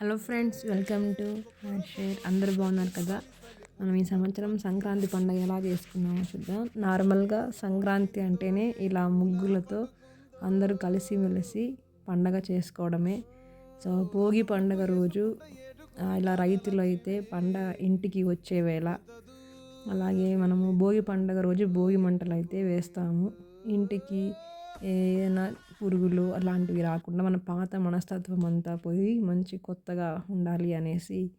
Hello friends welcome to share. అందరు బాగున్నారు కదా? మనం ఈ సంవత్సరం సంక్రాంతి పండుగ ఎలా చేసుకున్నామో చూద్దాం. నార్మల్గా సంక్రాంతి అంటేనే ఇలా ముగ్గులతో అందరూ కలిసిమెలిసి పండగ చేసుకోవడమే. సో భోగి పండగ రోజు ఇలా రైతులు అయితే పండగ ఇంటికి వచ్చే వేళ అలాగే మనము భోగి పండగ రోజు భోగి మంటలు అయితే వేస్తాము. ఇంటికి ఏదైనా పురుగులు అలాంటివి రాకుండా మన పాత మనస్తత్వం అంతా పోయి మంచి కొత్తగా ఉండాలి అనేసి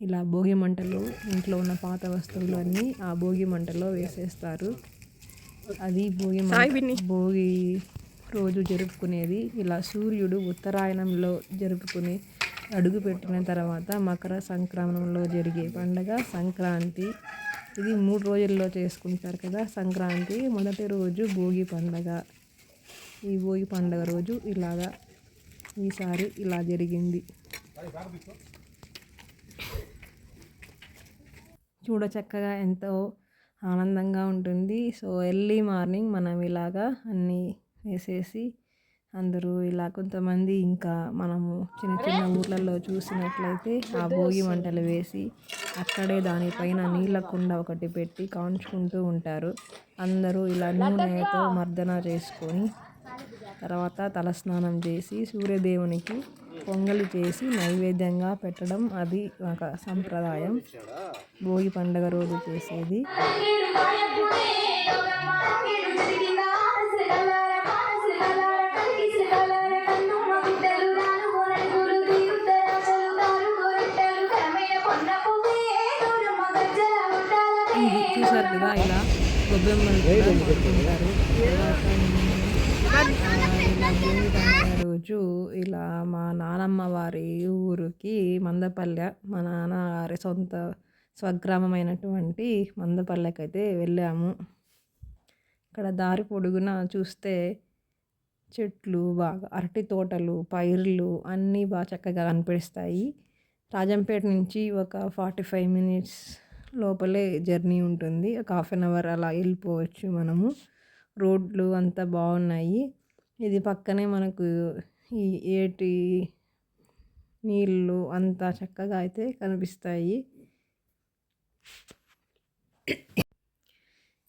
ఇలా భోగి మంటలు ఇంట్లో ఉన్న పాత వస్తువులు అన్నీ ఆ భోగి మంటలో వేసేస్తారు. అది భోగి మంట భోగి రోజు జరుపుకునేది. ఇలా సూర్యుడు ఉత్తరాయణంలో జరుపుకుని అడుగు పెట్టిన తర్వాత మకర సంక్రమణంలో జరిగే పండగ సంక్రాంతి. ఇది మూడు రోజుల్లో చేసుకుంటారు కదా సంక్రాంతి. మొదటి రోజు భోగి పండగ. ఈ భోగి పండగ రోజు ఇలాగా ఈసారి ఇలా జరిగింది. చూడ చక్కగా ఎంతో ఆనందంగా ఉంటుంది. సో ఎర్లీ మార్నింగ్ మనం ఇలాగా అన్నీ వేసేసి అందరూ ఇలా కొంతమంది ఇంకా మనము చిన్న చిన్న ఊర్లలో చూసినట్లయితే ఆ భోగి మంటలు వేసి అక్కడే దానిపైన నీళ్ళ కుండ ఒకటి పెట్టి కాంచుకుంటూ ఉంటారు. అందరూ ఇలా నూనెతో మర్దన చేసుకొని తర్వాత తలస్నానం చేసి సూర్యదేవునికి పొంగలి చేసి నైవేద్యంగా పెట్టడం అది ఒక సంప్రదాయం. భోగి పండగ రోజు చేసేది. చూసారు కదా ఇలా గొబ్బెమ్మలు కూడా పెట్టుకుంటారు తర్వాత రోజు ఇలా మా నానమ్మ వారి ఊరికి మందపల్లె మా నాన్న గారి సొంత స్వగ్రామమైనటువంటి మందపల్లెకి అయితే వెళ్ళాము. ఇక్కడ దారి పొడుగున చూస్తే చెట్లు బాగా అరటి తోటలు పైర్లు అన్నీ బాగా చక్కగా కనిపిస్తాయి. రాజంపేట నుంచి ఒక ఫార్టీ ఫైవ్ మినిట్స్ లోపలే జర్నీ ఉంటుంది. ఒక హాఫ్ అన్ అవర్ అలా వెళ్ళిపోవచ్చు మనము. రోడ్లు అంతా బాగున్నాయి. ఇది పక్కనే మనకు ఈ ఏటి నీళ్ళు అంతా చక్కగా అయితే కనిపిస్తాయి.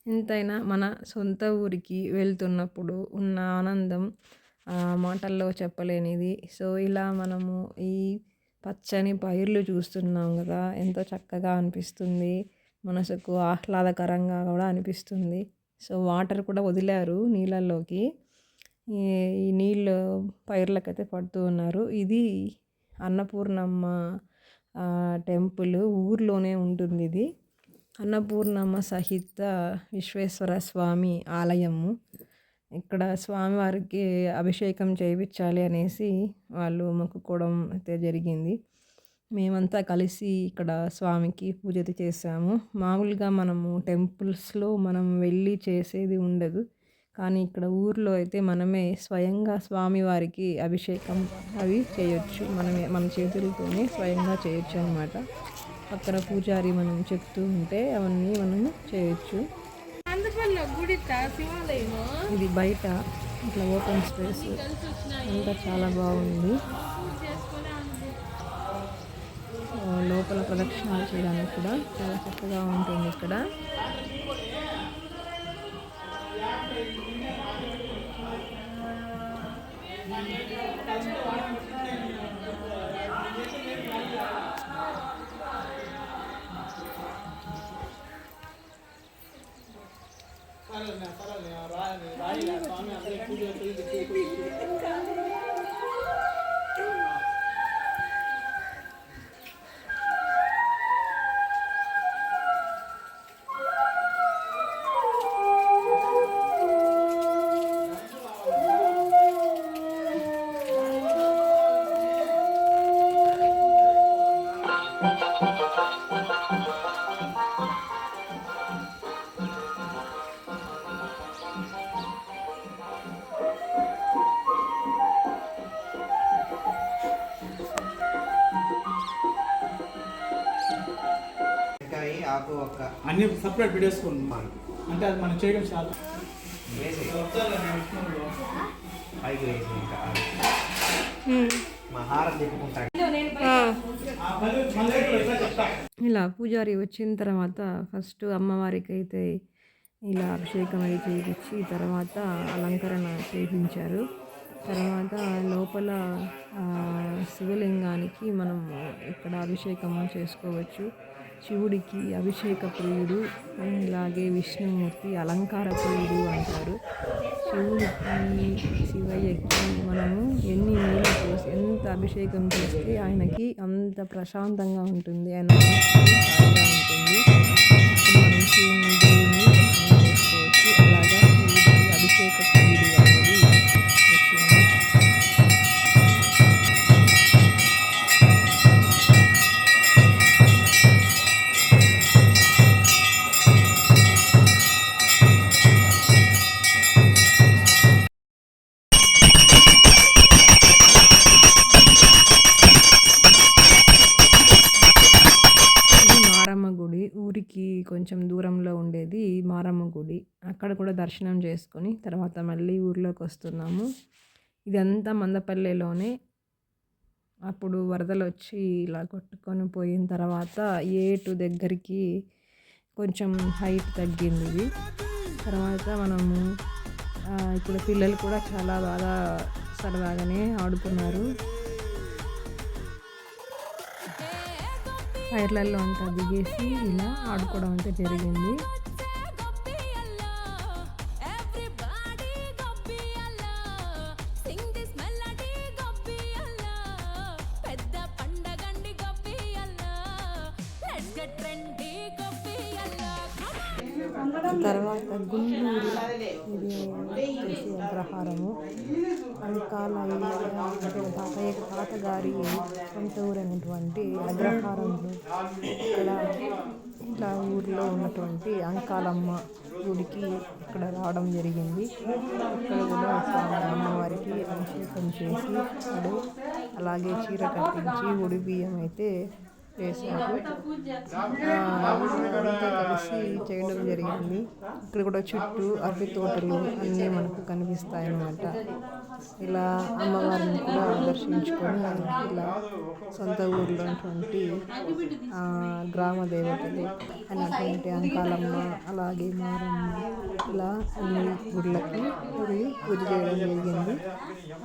ఎంతైనా మన సొంత ఊరికి వెళ్తున్నప్పుడు ఉన్న ఆనందం ఆ మాటల్లో చెప్పలేనిది. సో ఇలా మనము ఈ పచ్చని పైర్లు చూస్తున్నాం కదా ఎంతో చక్కగా అనిపిస్తుంది. మనసుకు ఆహ్లాదకరంగా కూడా అనిపిస్తుంది. సో వాటర్ కూడా వదిలారు నీళ్ళల్లోకి. ఈ నీళ్ళు పైర్లకైతే పడుతూ ఉన్నారు. ఇది అన్నపూర్ణమ్మ టెంపుల్ ఊర్లోనే ఉంటుంది ఇది. అన్నపూర్ణమ్మ సహిత విశ్వేశ్వర స్వామి ఆలయము. ఇక్కడ స్వామివారికి అభిషేకం చేయించాలి అనేసి వాళ్ళు మొక్కుకోవడం అయితే జరిగింది. మేమంతా కలిసి ఇక్కడ స్వామికి పూజ చేసాము మామూలుగా మనము టెంపుల్స్లో మనం వెళ్ళి చేసేది ఉండదు. కానీ ఇక్కడ ఊర్లో అయితే మనమే స్వయంగా స్వామివారికి అభిషేకం అవి చేయొచ్చు. మనమే మన చేతులతోనే స్వయంగా చేయొచ్చు అనమాట పక్కన పూజారి మనం చెప్తూ ఉంటే అవన్నీ మనము చేయొచ్చు. ఇది బయట ఇట్లా ఓపెన్ స్పేస్. అంతా చాలా బాగుంది. లోపల ప్రదక్షిణాలు చేయడానికి కూడా చాలా చక్కగా ఉంటుంది ఇక్కడ. టెంకాయ అన్ని సపరేట్ పెట్టేసుకున్నాం అంటే అది మనం చేయడం చాలా పైకి వేసి ఇంకా చెప్తా? ఇలా పూజారి వచ్చిన తర్వాత ఫస్ట్ అమ్మవారికి అయితే ఇలా అభిషేకం అయి చేయించి తర్వాత అలంకరణ చేయించారు తర్వాత లోపల శివలింగానికి మనం ఇక్కడ అభిషేకం చేసుకోవచ్చు. శివుడికి అభిషేక ప్రియుడు ఇలాగే విష్ణుమూర్తి అలంకార ప్రియుడు అంటారు. శివుడికి శివయ్యకి మనము ఎన్ని నీళ్ళు పోసి ఎంత అభిషేకం చేస్తే ఆయనకి అంత ప్రశాంతంగా ఉంటుంది ఆయన హాయిగా ఉంటుంది. మనం శివుని దేవుని చేసుకోవచ్చు అలాగా శివుడికి అభిషేక అక్కడ కూడా దర్శనం చేసుకొని తర్వాత మళ్ళీ ఊర్లోకి వస్తున్నాము. ఇదంతా మందపల్లెలోనే. అప్పుడు వరదలు వచ్చి ఇలా కొట్టుకొని పోయిన తర్వాత ఏటు దగ్గరికి కొంచెం హైట్ తగ్గింది ఇది. తర్వాత మనము ఇక్కడ పిల్లలు కూడా చాలా బాగా సరదాగానే ఆడుకున్నారు టైర్లలో అంతా దిగేసి ఇలా ఆడుకోవడం అంతా జరిగింది. అగ్రహారము అంకాల అంటే తాతయ్య తాతగారి సొంత ఊరు అయినటువంటి అగ్రహారంలో ఇక్కడ ఇట్లా ఊర్లో ఉన్నటువంటి అంకాలమ్మ గుడికి ఇక్కడ రావడం జరిగింది. ఇక్కడ కూడా అమ్మవారికి అభిషేకం చేసి అక్కడ అలాగే చీర కట్టించి ఉడి బియ్యం అయితే అంతా కలిసి చేయడం జరిగింది. ఇక్కడ కూడా చుట్టూ అరటి తోటలు అన్నీ మనకు కనిపిస్తాయి అన్నమాట ఇలా అమ్మవారిని కూడా దర్శించుకొని ఇలా సొంత ఊర్లో ఉన్నటువంటి ఆ, గ్రామ దేవతలు అయినటువంటి అంకాలమ్మ అలాగే మారమ్మ ఇలా అన్ని గుళ్ళకి పోయి పూజ చేయడం జరిగింది.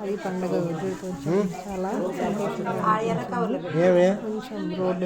అది పండగ రోజు. కొంచెం చాలా సంతోషంగా. కొంచెం రోడ్డు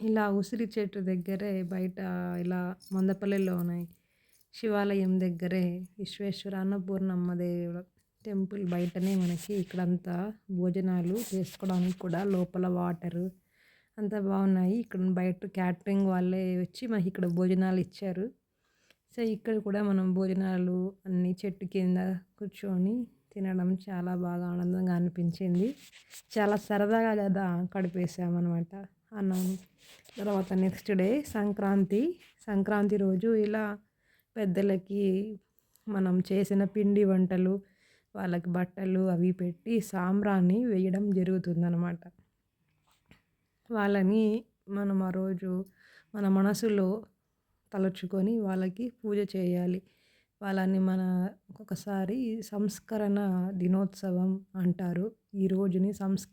ఇలా ఉసిరి చెట్టు దగ్గరే బయట ఇలా మందపల్లిలో ఉన్నాయి. శివాలయం దగ్గరే విశ్వేశ్వర అన్నపూర్ణమ్మ దేవుడు టెంపుల్ బయటనే మనకి ఇక్కడంతా భోజనాలు చేసుకోవడానికి కూడా లోపల వాటరు అంతా బాగున్నాయి. ఇక్కడ బయట క్యాటరింగ్ వాళ్ళే వచ్చి మనకి ఇక్కడ భోజనాలు ఇచ్చారు. సో ఇక్కడ కూడా మనం భోజనాలు అన్నీ చెట్టు కింద కూర్చొని తినడం చాలా బాగా ఆనందంగా అనిపించింది. చాలా సరదాగా కదా గడిపేసామన్నమాట అన్నం. తర్వాత నెక్స్ట్ డే సంక్రాంతి. సంక్రాంతి రోజు ఇలా పెద్దలకి మనం చేసిన పిండి వంటలు వాళ్ళకి బట్టలు అవి పెట్టి సాంబ్రాన్ని వేయడం జరుగుతుందన్నమాట. వాళ్ళని మనం ఆ రోజు మన మనసులో తలుచుకొని వాళ్ళకి పూజ చేయాలి. వాళ్ళని మన ఒకసారి సంస్కరణ దినోత్సవం అంటారు. ఈ రోజుని సంస్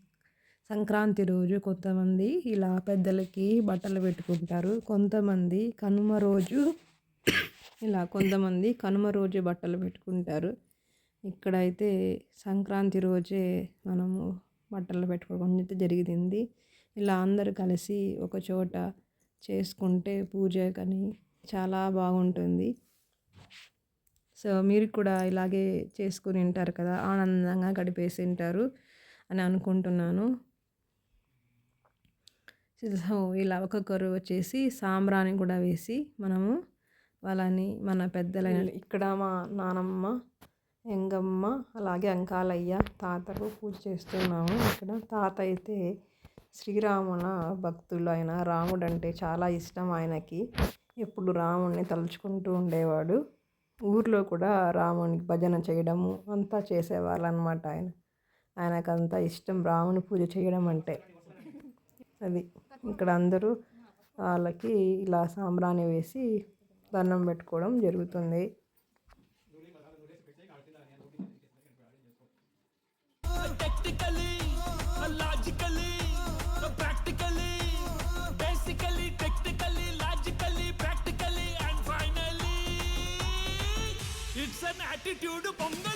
సంక్రాంతి రోజు కొంతమంది ఇలా పెద్దలకి బట్టలు పెట్టుకుంటారు. కొంతమంది కనుమ రోజు ఇలా కొంతమంది కనుమ రోజు బట్టలు పెట్టుకుంటారు. ఇక్కడైతే సంక్రాంతి రోజే మనము బట్టలు పెట్టుకోవడం అయితే జరిగింది. ఇలా అందరూ కలిసి ఒక చోట చేసుకుంటే పూజ కానీ చాలా బాగుంటుంది. సో మీరు కూడా ఇలాగే చేసుకుని ఉంటారు కదా ఆనందంగా గడిపేసి ఉంటారు అని అనుకుంటున్నాను. సో ఇలా ఒక్కొక్కరు వచ్చేసి సాంబ్రాణి కూడా వేసి మనము వాళ్ళని మన పెద్దలైన ఇక్కడ మా నానమ్మ ఎంగమ్మ అలాగే అంకాలయ్య తాతకు పూజ చేస్తున్నాము ఇక్కడ. తాత అయితే శ్రీరాముల భక్తులు ఆయన రాముడు అంటే చాలా ఇష్టం ఆయనకి. ఎప్పుడు రాముడిని తలుచుకుంటూ ఉండేవాడు. ఊర్లో కూడా రామునికి భజన చేయడము అంతా చేసేవాళ్ళు అనమాట ఆయన. ఆయనకు అంత ఇష్టం రాముని పూజ చేయడం అంటే. అది ఇక్కడ అందరూ వాళ్ళకి ఇలా సాంబ్రాణి వేసి దండం పెట్టుకోవడం జరుగుతుంది. Technically, యాటిట్యూడ్ పొంగ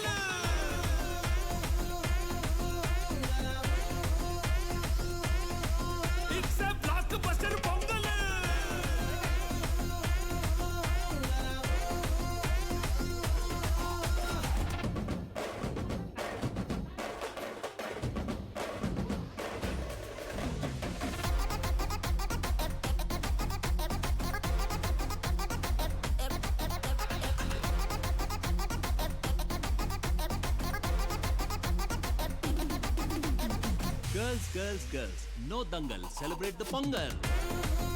Girls, girls, girls, no dangal, celebrate the pongal.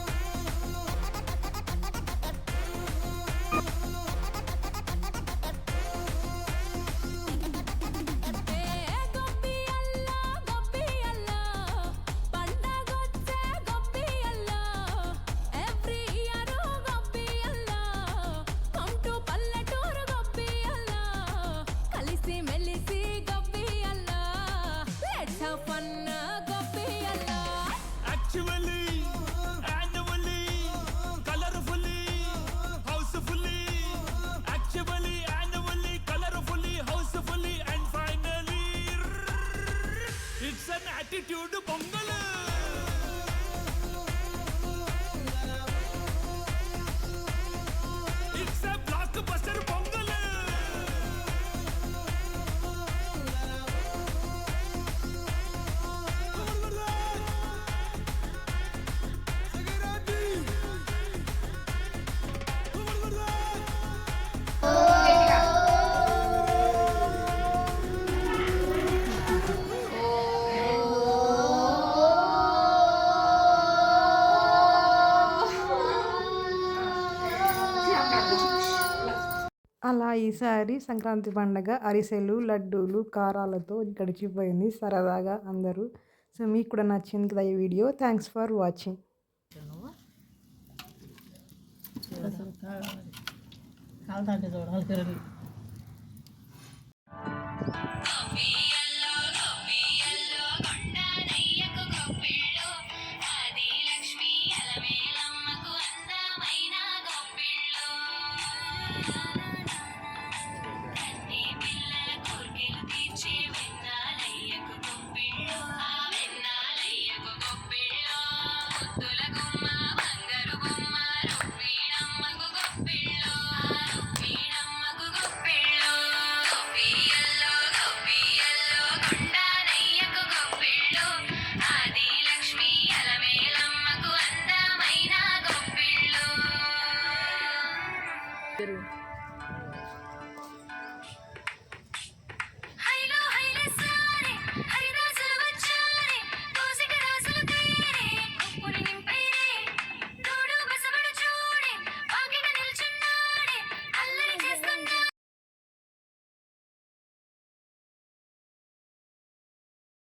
ఈసారి సంక్రాంతి పండగ అరిసెలు లడ్డూలు కారాలతో గడిచిపోయింది సరదాగా అందరూ. సో మీకు కూడా నచ్చింది కదా ఈ వీడియో. థ్యాంక్స్ ఫర్ వాచింగ్ కాలుతాంటే చూడాలి hétero